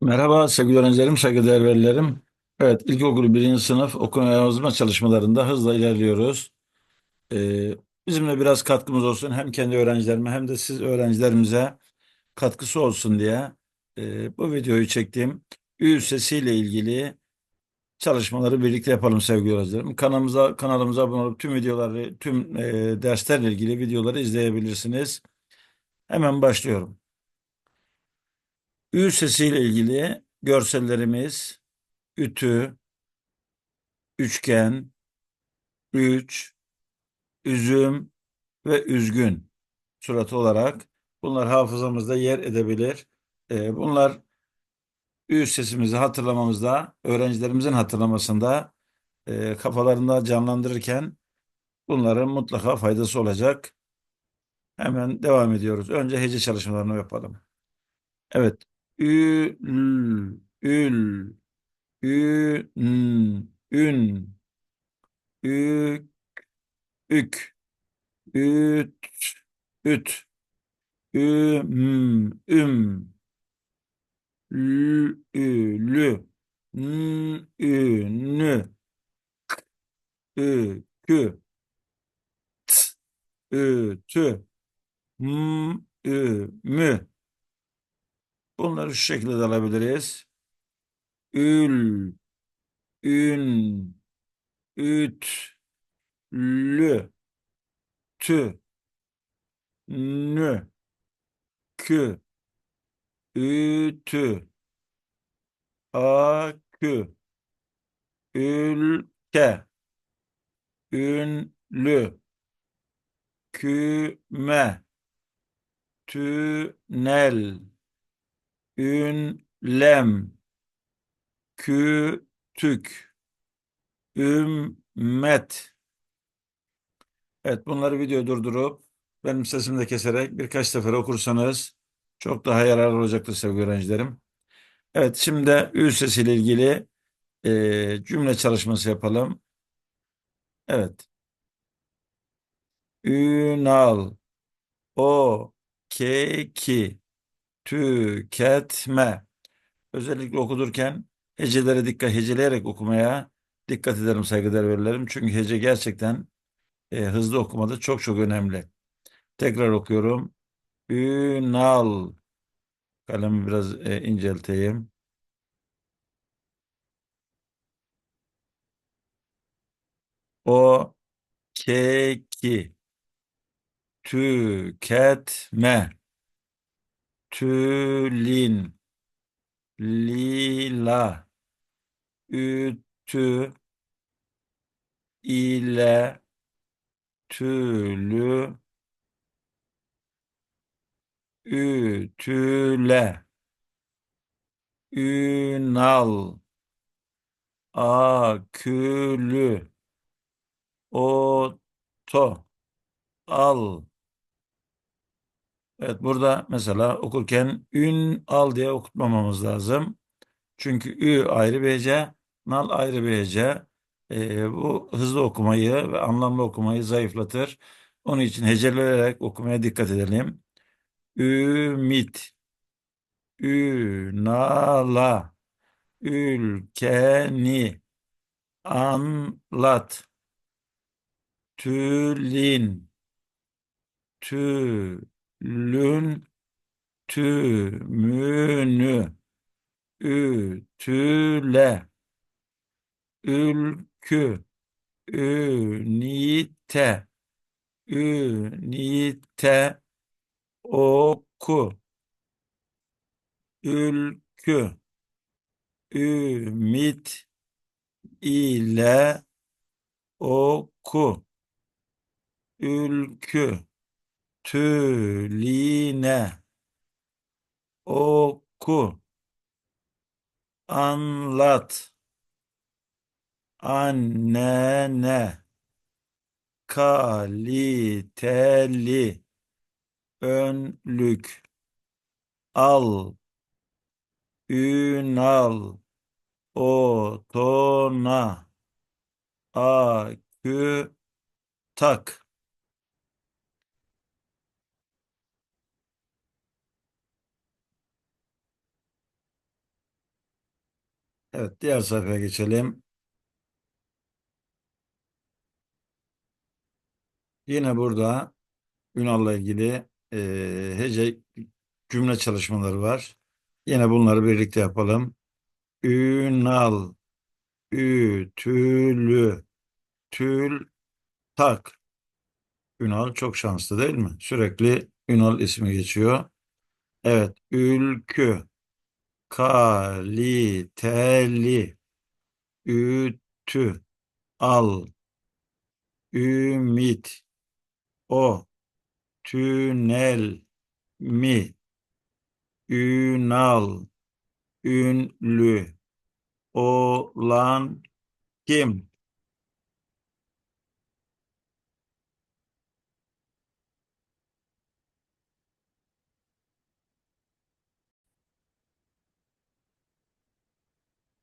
Merhaba sevgili öğrencilerim, saygıdeğer velilerim. Evet, ilkokul birinci sınıf okuma yazma çalışmalarında hızla ilerliyoruz. Ee, bizimle biraz katkımız olsun. Hem kendi öğrencilerime hem de siz öğrencilerimize katkısı olsun diye e, bu videoyu çektim. Ü sesiyle ilgili çalışmaları birlikte yapalım sevgili öğrencilerim. Kanalımıza, kanalımıza abone olup tüm videoları, tüm e, derslerle ilgili videoları izleyebilirsiniz. Hemen başlıyorum. Ü sesiyle ilgili görsellerimiz ütü, üçgen, üç, üzüm ve üzgün suratı olarak bunlar hafızamızda yer edebilir. Ee, bunlar ü sesimizi hatırlamamızda, öğrencilerimizin hatırlamasında e, kafalarında canlandırırken bunların mutlaka faydası olacak. Hemen devam ediyoruz. Önce hece çalışmalarını yapalım. Evet. Ül, ü, n, ün, ük, ük, üt, üt, üm, üm, lü, lü, n, ü, nü, ü, kü, t, ü, tü, m, ü, mü. Bunları şu şekilde de alabiliriz. Ül, ün, üt, lü, tü, nü, kü, ütü, akü, ülke, ünlü, küme, tünel, ünlem, kütük, ümmet. Evet bunları video durdurup benim sesimi de keserek birkaç sefer okursanız çok daha yararlı olacaktır sevgili öğrencilerim. Evet şimdi de sesiyle ilgili e, cümle çalışması yapalım. Evet. Ünal, o, keki, tüketme. Özellikle okudurken hecelere dikkat, heceleyerek okumaya dikkat ederim saygıdeğer velilerim. Çünkü hece gerçekten e, hızlı okumada çok çok önemli. Tekrar okuyorum. Ünal. Kalemi biraz e, incelteyim. O keki tüketme tülin lila. Ütü ile tülü. Ütüle. Ünal. Akülü. Oto. Al Evet burada mesela okurken ün al diye okutmamamız lazım. Çünkü ü ayrı bir hece, nal ayrı bir hece. Ee, bu hızlı okumayı ve anlamlı okumayı zayıflatır. Onun için heceleyerek okumaya dikkat edelim. Ümit, ünala, ülkeni, anlat, tülin, tümünü, ütüle, ülkü, ünite, ünite, oku, ülkü, ümit ile oku, ülkü, tüline, oku, anlat, annene, kaliteli, önlük, al, ünal, otona, akü, tak. Evet, diğer sayfaya geçelim. Yine burada Ünal'la ilgili e, hece cümle çalışmaları var. Yine bunları birlikte yapalım. Ünal, ütülü, tül, tak. Ünal çok şanslı değil mi? Sürekli Ünal ismi geçiyor. Evet, ülkü, kaliteli, ütü, al, ümit, o, tünel, mi, ünal, ünlü, olan, kim?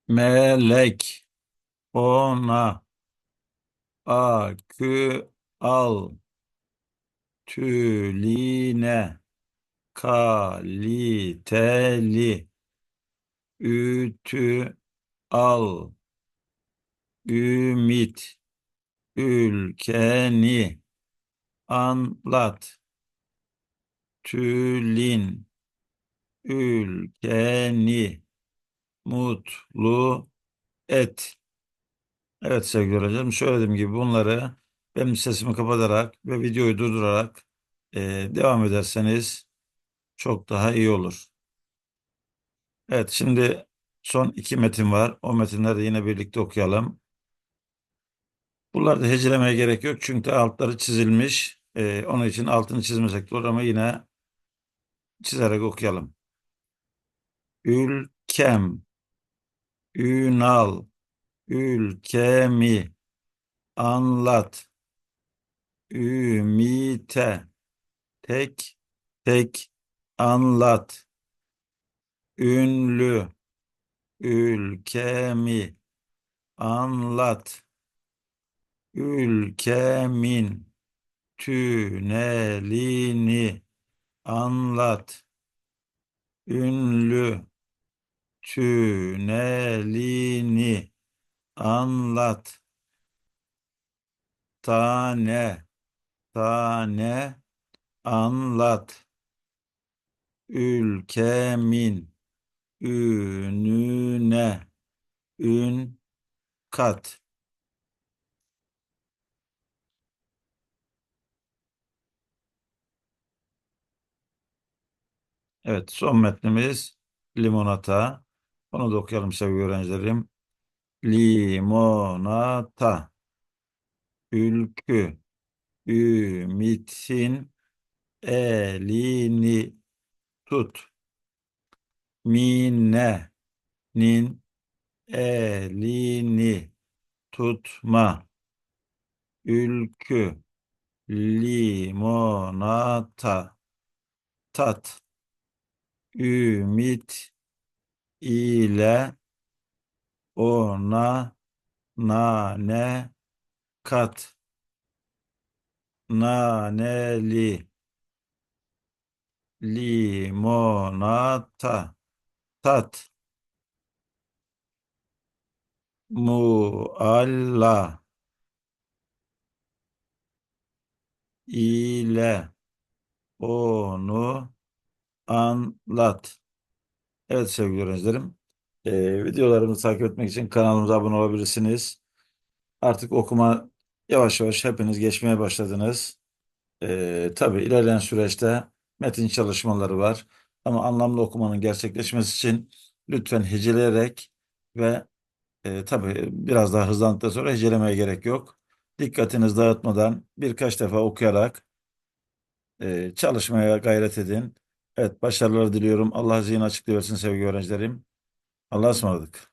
Melek, ona, akü, al, tüline, kaliteli, ütü, al, ümit, ülkeni, anlat, tülin, ülkeni, mutlu et. Evet sevgili öğrencilerim söylediğim gibi bunları benim sesimi kapatarak ve videoyu durdurarak e, devam ederseniz çok daha iyi olur. Evet şimdi son iki metin var. O metinleri yine birlikte okuyalım. Bunları da hecelemeye gerek yok çünkü altları çizilmiş. E, onun için altını çizmesek olur ama yine çizerek okuyalım. Ülkem, Ünal, ülkemi, anlat, ümite, tek tek anlat, ünlü, ülkemi, anlat, ülkemin, tünelini, anlat, ünlü, tünelini, anlat, tane, tane, anlat, ülkemin, ününe, ün, kat. Evet, son metnimiz limonata. Onu da okuyalım sevgili öğrencilerim. Limonata, ülkü, ümitin elini tut. Mine'nin elini tutma. Ülkü, limonata, tat. Ümit ile ona nane kat. Naneli limonata tat. Mualla ile onu anlat. Evet sevgili öğrencilerim, e, videolarımızı takip etmek için kanalımıza abone olabilirsiniz. Artık okuma yavaş yavaş hepiniz geçmeye başladınız. E, tabii ilerleyen süreçte metin çalışmaları var. Ama anlamlı okumanın gerçekleşmesi için lütfen heceleyerek ve e, tabii biraz daha hızlandıktan sonra hecelemeye gerek yok. Dikkatinizi dağıtmadan birkaç defa okuyarak e, çalışmaya gayret edin. Evet, başarılar diliyorum. Allah zihin açıklığı versin sevgili öğrencilerim. Allah'a ısmarladık.